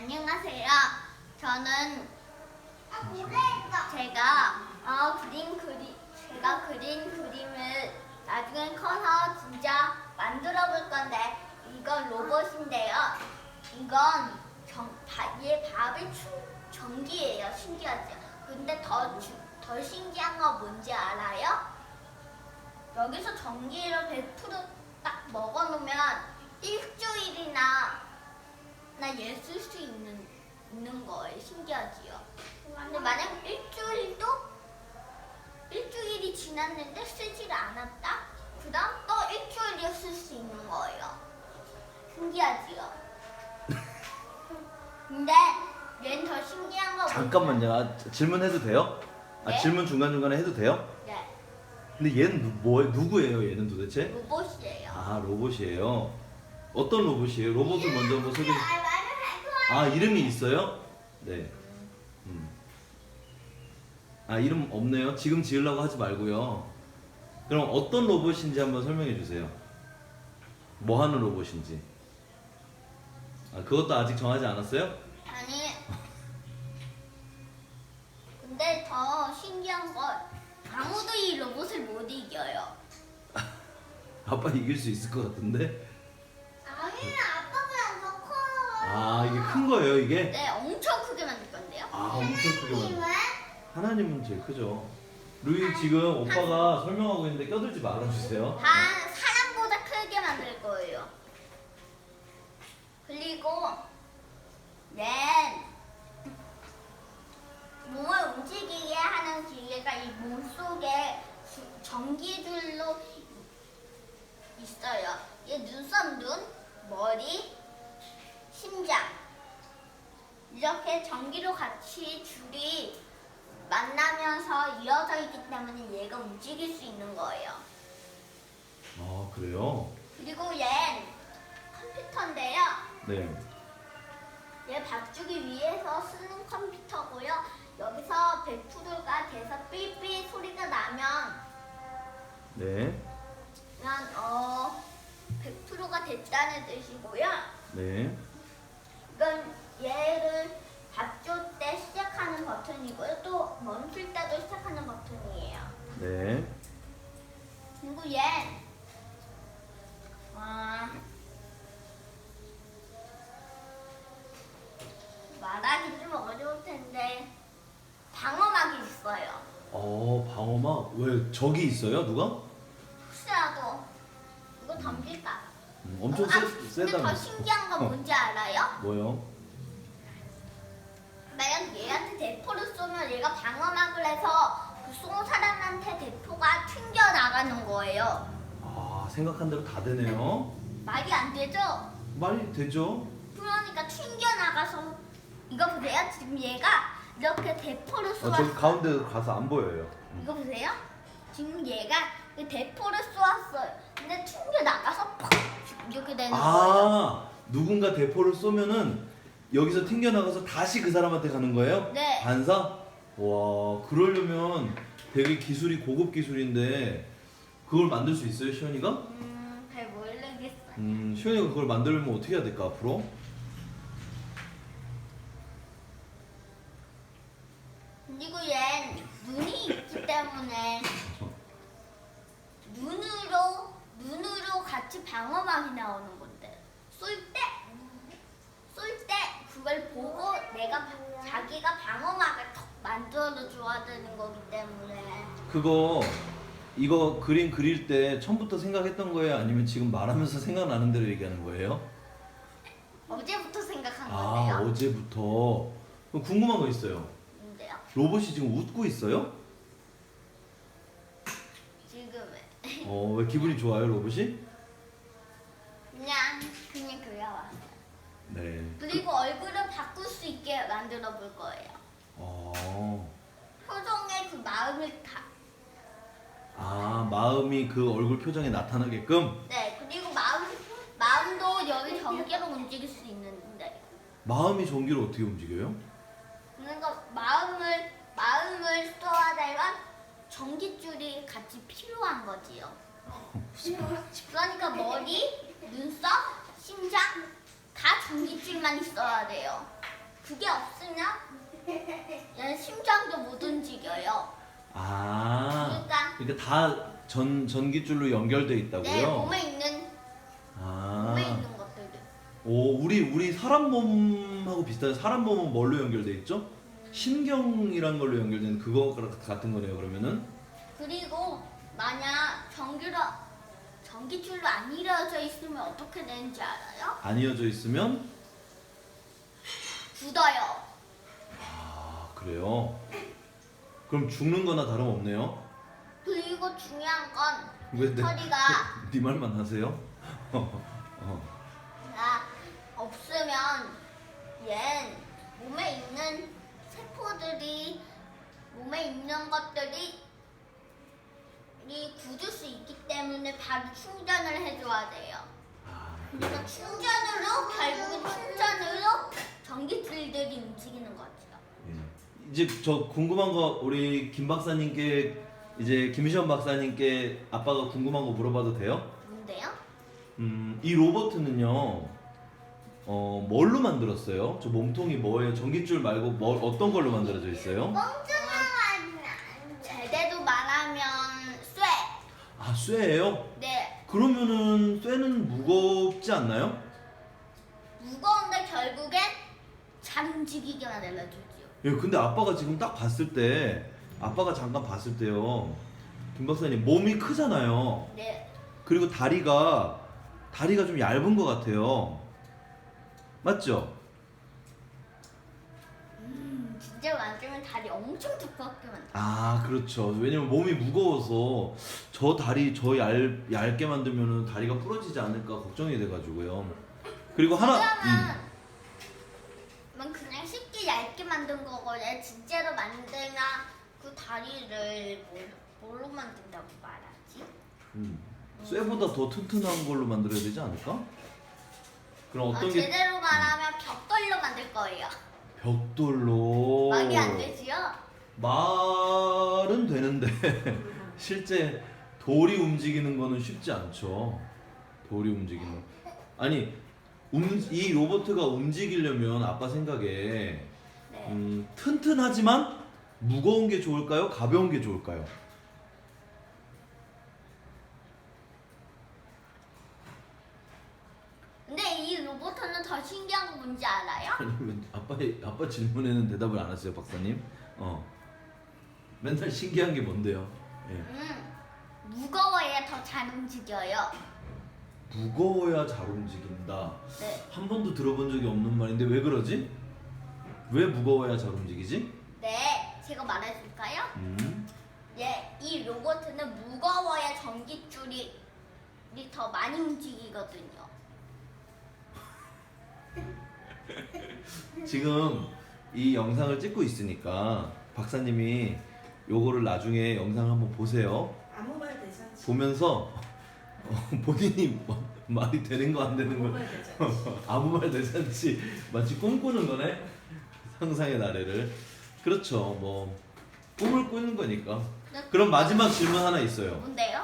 안녕하세요. 저는 제가 어, 그린 그리 제가 그린 그림을 나중에 커서 진짜 만들어 볼 건데 이건 로봇인데요. 이건 정, 바, 얘 밥이 충, 전기예요. 신기하죠? 근데 더, 주- 더 신기한 거 뭔지 알아요? 여기서 전기를 100%딱 먹어놓으면 일주일이나 나얘 쓸 수 있는 있는 거예요. 신기하지요. 근데 만약 일주일도 일주일이 지났는데 쓰질 않았다. 그다음 또 일주일이 쓸 수 있는 거예요. 신기하지요. 근데 얘는 더 신기한 거 잠깐만요. 아, 질문해도 돼요? 아, 네. 질문 중간 중간에 해도 돼요? 네, 근데 얘는 누, 뭐 누구예요? 얘는 도대체? 로봇이에요. 아 로봇이에요. 어떤 로봇이에요? 로봇을 먼저 한번 소개. 아, 이름이 있어요? 네. 음. 아 이름 없네요. 지금 지으려고 하지 말고요. 그럼 어떤 로봇인지 한번 설명해 주세요. 뭐 하는 로봇인지. 아 그것도 아직 정하지 않았어요? 아니. 근데 더 신기한 건 아무도 이 로봇을 못 이겨요. 아빠 이길 수 있을 것 같은데. 아니, 아빠보다 더 커요. 아 이게 큰 거예요 이게? 네, 엄청 크게 만들 건데요. 아 엄청 크게 만들. 하나님은 제일 크죠. 루이 지금 오빠가 설명하고 있는데 껴들지 말아주세요. 한 사람 같이 줄이 만나면서 이어져 있기 때문에 얘가 움직일 수 있는 거예요. 아 그래요? 그리고 얘 컴퓨터인데요. 네. 얘 봐주기 위해서 쓰는 컴퓨터고요. 여기서 100%가 돼서 삐삐 소리가 나면 네. 그냥 어 100%가 됐다는 뜻이고요. 네. 이건 얘를 밥 줄 때 시작하는 버튼이고요. 또 멈출 때도 시작하는 버튼이에요. 네. 그리고 얘 아, 말하기 좀 어려울 텐데 방어막이 있어요. 어 방어막 왜 저기 있어요 누가? 혹시라도 이거 덤빌까? 음, 엄청 아, 세, 근데 세다며. 더 신기한 건 뭔지 알아요? 뭐요? 만약 얘한테 대포를 쏘면 얘가 방어막을 해서 그 쏜 사람한테 대포가 튕겨 나가는 거예요. 아 생각한 대로 다 되네요. 말이 안 되죠? 말이 되죠? 그러니까 튕겨 나가서 이거 보세요. 지금 얘가 이렇게 대포를 어, 쏘았어. 저기 가운데 가서 안 보여요. 음. 이거 보세요. 지금 얘가 이 대포를 쏘았어요. 근데 튕겨 나가서 팍 이렇게 되는 거예요. 아 누군가 대포를 쏘면은 여기서 튕겨 나가서 다시 그 사람한테 가는 거예요? 네. 반사? 와 그러려면 되게 기술이 고급 기술인데 그걸 만들 수 있어요 시현이가? 음, 잘 모르겠어요. 음 시현이가 그걸 만들려면 어떻게 해야 될까 앞으로? 그리고 얘 눈이 있기 때문에 눈으로 눈으로 같이 방어막이 나오는 건데 쏠때쏠 때 그걸 보고 내가 바- 자기가 방어막을 턱 만들어 줘야 되는 거기 때문에 그거 이거 그림 그릴 때 처음부터 생각했던 거예요? 아니면 지금 말하면서 생각나는 대로 얘기하는 거예요? 어제부터 생각한 아 건데요. 어제부터 그럼 궁금한 거 있어요 근데요. 로봇이 지금 웃고 있어요? 지금은 어왜 기분이 좋아요 로봇이? 그냥 그냥 그려왔어요. 네 그리고 얼굴을 바꿀 수 있게 만들어 볼 거예요. 어, 표정에 그 마음을 다. 아 마음이 그 얼굴 표정에 나타나게끔 네, 그리고 마음 마음도 여기 전개로 움직일 수 있는데, 마음이 전기를 어떻게 움직여요? 그러니까 마음을 마음을 쏘아내면 전기줄이 같이 필요한 거지요. 그러니까 머리, 눈썹, 심장 다 전기줄만 있어야 돼요. 그게 없으면 얘는 심장도 못 움직여요. 아, 그러니까 그러니까 다 전 전기줄로 연결돼 있다고요? 내 몸에 있는 아, 몸에 있는 것들도 오, 우리 우리 사람 몸하고 비슷한 사람 몸은 뭘로 연결돼 있죠? 신경이란 걸로 연결된 그거 같은 거네요. 그러면은 그리고 만약 전기로 전기줄로 안 이루어져 있으면 어떻게 되는지 알아요? 안 이어져 있으면 굳어요. 아 그래요. 그럼 죽는 거나 다름없네요. 그리고 중요한 건 왜 내, 허리가 네 말만 하세요? 어, 나 없으면 얜 몸에 있는 세포들이 몸에 있는 것들이 이 굳을 수 있기 때문에 바로 충전을 해줘야 돼요. 아, 그래서. 충전으로 결국은 충전으로 전기줄들이 움직이는 거죠. 예. 이제 저 궁금한 거 우리 김 박사님께 이제 김시원 박사님께 아빠가 궁금한 거 물어봐도 돼요? 뭔데요? 음, 이 로봇은요, 어, 뭘로 만들었어요? 저 몸통이 뭐예요? 전기줄 말고 뭐, 어떤 걸로 만들어져 있어요? 제대로 말하면 쇠. 아, 쇠예요? 네. 그러면은 쇠는 무겁지 않나요? 무거운데 결국엔 잘 움직이게 만들어주죠. 예, 근데 아빠가 지금 딱 봤을 때, 아빠가 잠깐 봤을 때요, 김 박사님 몸이 크잖아요. 네. 그리고 다리가 다리가 좀 얇은 것 같아요. 맞죠? 음, 진짜 만들면 다리 엄청 두껍게 만들. 아 그렇죠. 왜냐면 몸이 무거워서 저 다리 저 얇, 얇게 만들면은 다리가 부러지지 않을까 걱정이 돼가지고요. 그리고 하나 음, 만든 거거든요. 진짜로 만들면 그 다리를 뭘, 뭘로 만든다고 말하지? 음. 쇠보다 더 튼튼한 걸로 만들어야 되지 않을까? 그럼 어, 어떤 게 제대로 말하면 벽돌로 만들 거예요. 벽돌로 말이 안 되지요? 말은 되는데 실제 돌이 움직이는 거는 쉽지 않죠. 돌이 움직이는 거. 아니 움, 이 로봇가 움직이려면 아빠 생각에 네. 음, 튼튼하지만 무거운 게 좋을까요? 가벼운 게 좋을까요? 근데 이 로봇은 더 신기한 거 뭔지 알아요? 아니 왜 아빠 아빠 질문에는 대답을 안 하세요, 박사님? 어. 맨날 신기한 게 뭔데요? 예. 음, 무거워야 더 잘 움직여요. 무거워야 잘 움직인다. 네. 한 번도 들어본 적이 없는 말인데 왜 그러지? 왜 무거워야 잘 움직이지? 네, 제가 말해줄까요? 음. 예, 이 로봇은 무거워야 전기줄이 더 많이 움직이거든요. 지금 이 영상을 찍고 있으니까 박사님이 요거를 나중에 영상 한번 보세요. 아무 말 대잔치. 보면서 어, 본인이 뭐- 말이 되는 거 안 되는 아무 거 말 대잔치. 아무 말 대잔치 마치 꿈꾸는 거네 상상의 나래를. 그렇죠. 뭐 꿈을 꾸는 거니까. 그럼 마지막 질문 하나 있어요. 뭔데요?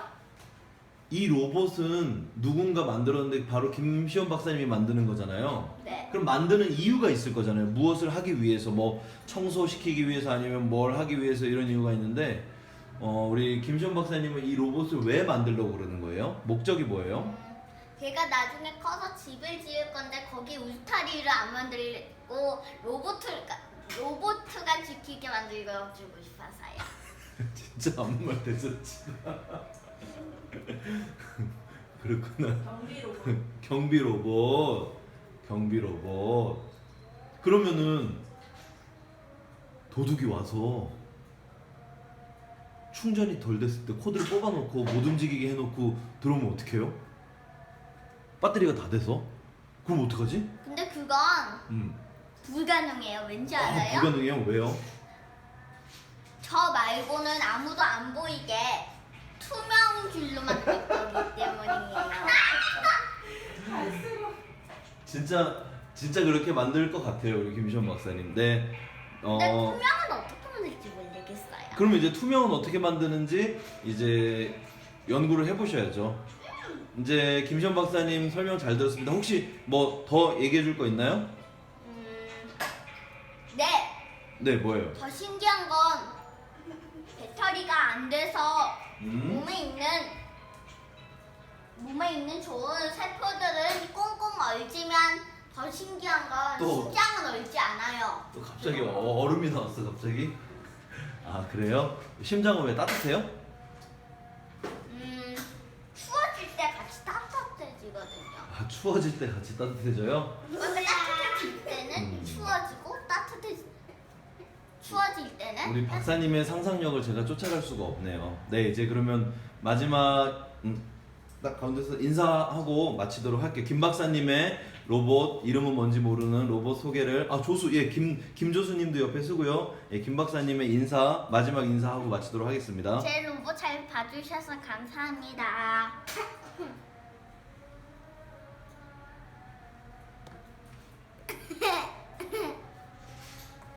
이 로봇은 누군가 만들었는데 바로 김시원 박사님이 만드는 거잖아요. 네. 그럼 만드는 이유가 있을 거잖아요. 무엇을 하기 위해서 뭐 청소시키기 위해서 아니면 뭘 하기 위해서 이런 이유가 있는데 어, 우리 김시원 박사님은 이 로봇을 왜 만들려고 그러는 거예요? 목적이 뭐예요? 음, 제가 나중에 커서 집을 지을 거기 울타리를 안 만들고 로봇가 로봇가 지키게 만들고 싶어서요. 진짜 아무 말 대잔치 그렇구나 경비로 경비 로봇, 경비 로봇. 그러면은 도둑이 와서 충전이 덜 됐을 때 코드를 뽑아놓고 못 움직이게 해놓고 들어오면 어떡해요? 배터리가 다 돼서? 그럼 어떡하지? 근데 그건 음. 불가능해요. 왠지 아, 알아요? 불가능해요. 왜요? 저 말고는 아무도 안 보이게 투명 줄로 만들 거기 때문이에요. 진짜 진짜 그렇게 만들 것 같아요, 우리 김시원 박사님. 네. 근데 어. 투명은 어떻게 만들지 모르겠어요. 그러면 이제 투명은 어떻게 만드는지 이제 연구를 해보셔야죠. 이제 김시원 박사님 설명 잘 들었습니다. 혹시 뭐 더 얘기해 줄 거 있나요? 음, 네, 뭐예요? 더 신기한 건 배터리가 안 돼서 음. 몸에 있는 몸에 있는 좋은 세포들은 꽁꽁 얼지만 더 신기한 건 또. 심장은 얼지 않아요. 또 갑자기 어- 얼음이 나왔어, 갑자기. 아, 그래요? 심장은 왜 따뜻해요? 음 추워질 때 같이 따뜻해지거든요. 아, 추워질 때 같이 따뜻해져요? 근데 따뜻해질 때는 음. 추워지고 따뜻해 추워질 때는 우리 박사님의 상상력을 제가 쫓아갈 수가 없네요. 네, 이제 그러면 마지막 음, 딱 가운데서 인사하고 마치도록 할게요. 김 박사님의 로봇 이름은 뭔지 모르는 로봇 소개를 아 조수 예김 김조수님도 옆에 쓰고요. 예, 김 박사님의 인사 마지막 인사하고 마치도록 하겠습니다. 제 로봇 잘 봐주셔서 감사합니다. ッ ク